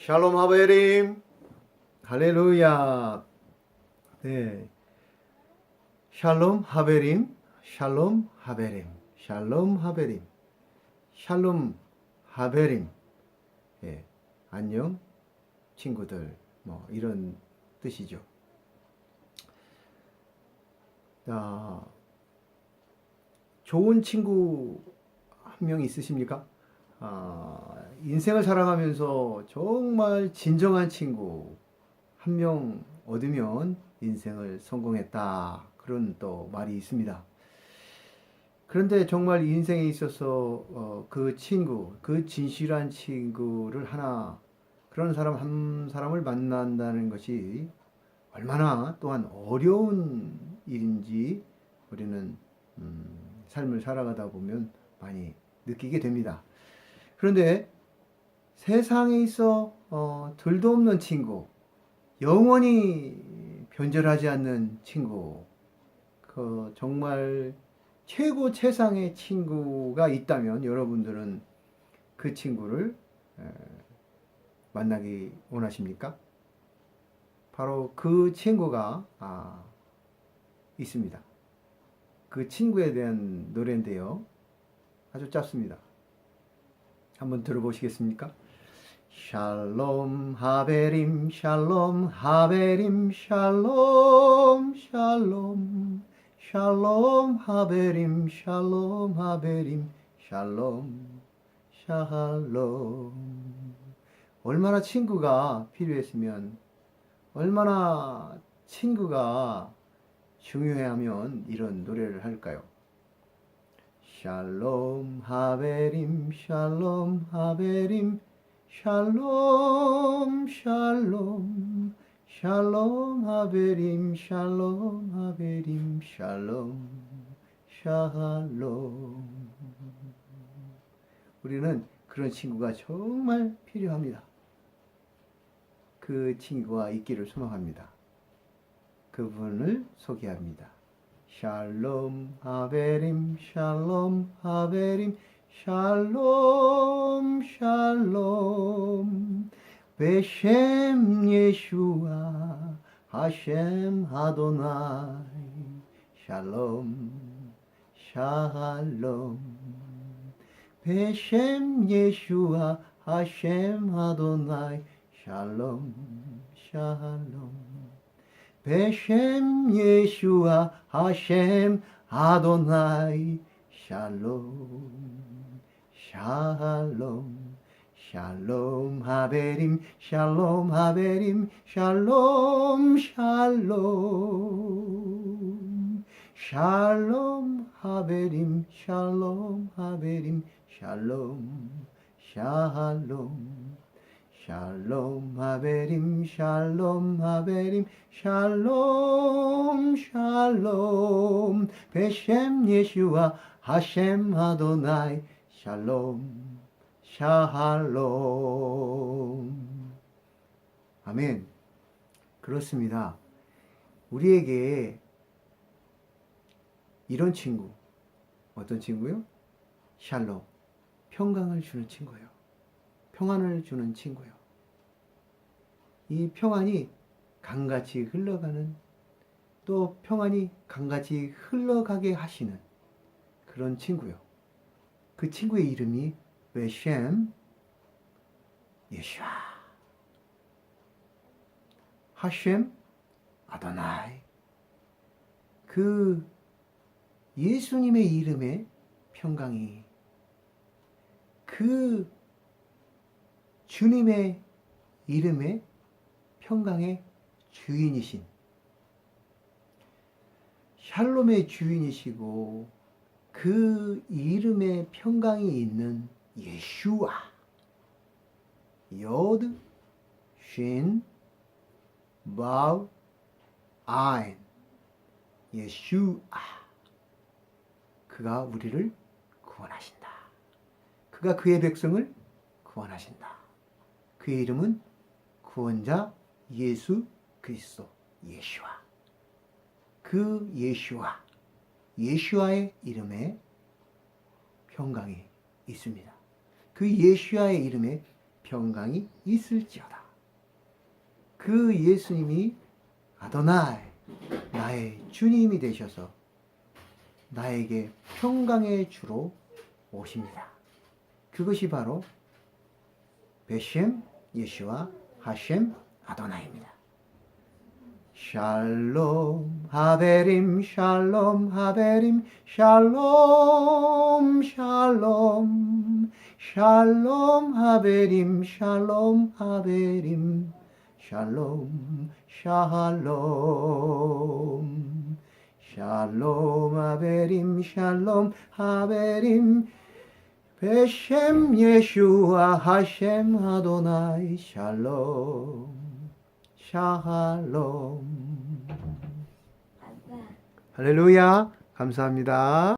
샬롬 하베림. 할렐루야. 네. 샬롬 하베림 샬롬 하베림 샬롬 하베림 샬롬 하베림. 예 안녕 친구들. 뭐 이런 뜻이죠. 자 좋은 친구 한 명 있으십니까? 아, 인생을 살아가면서 정말 진정한 친구 한 명 얻으면 인생을 성공했다. 그런 또 말이 있습니다. 그런데 정말 인생에 있어서 어, 그 친구, 그 진실한 친구를 하나, 그런 사람 한 사람을 만난다는 것이 얼마나 또한 어려운 일인지 우리는 음, 삶을 살아가다 보면 많이 느끼게 됩니다. 그런데 세상에 있어 어, 둘도 없는 친구, 영원히 변절하지 않는 친구, 그 정말 최고 최상의 친구가 있다면 여러분들은 그 친구를 에, 만나기 원하십니까? 바로 그 친구가 아, 있습니다. 그 친구에 대한 노래인데요. 아주 짧습니다. 한번 들어보시겠습니까? 샬롬 하베림 샬롬 하베림 샬롬 샬롬 샬롬 하베림 샬롬 하베림 샬롬 샬롬 얼마나 친구가 필요했으면 얼마나 친구가 중요하면 이런 노래를 할까요? 샬롬 하베림 샬롬 하베림 샬롬 샬롬 샬롬 하베림 샬롬 하베림 샬롬 샬롬 우리는 그런 친구가 정말 필요합니다. 그 친구가 있기를 소망합니다. 그분을 소개합니다. 샬롬 하베림 샬롬 하베림 샬롬 샬롬 베셈 예슈아 하셈 하도나이 샬롬 샬롬 베셈 예슈아 하셈 하도나이 샬롬 샬롬 베셈 예슈아 하셈 아도나이 샬롬 샬롬 아멘 그렇습니다 우리에게 이런 친구 어떤 친구요? 샬롬 평강을 주는 친구예요 평안을 주는 친구요. 이 평안이 강같이 흘러가는 또 평안이 강같이 흘러가게 하시는 그런 친구요. 그 친구의 이름이 베셈 예슈아. 하셈 아도나이. 그 예수님의 이름에 평강이 그 주님의 이름의 평강의 주인이신 샬롬의 주인이시고 그 이름의 평강이 있는 예슈아 요드 쉰 바우 아인 예슈아 그가 우리를 구원하신다. 그가 그의 백성을 구원하신다. 그의 이름은 구원자 예수 그리스도 예슈아. 그 예슈아, 예슈아의 이름에 평강이 있습니다. 그 예슈아의 이름에 평강이 있을지어다. 그 예수님이 아도나이 나의 주님이 되셔서 나에게 평강의 주로 오십니다. 그것이 바로 베셈 예수와 하셈 아도나입니다. 샬롬 하베림 샬롬 하베림 샬롬 샬롬 샬롬 하베림 샬롬 하베림 샬롬. 할렐루야 감사합니다.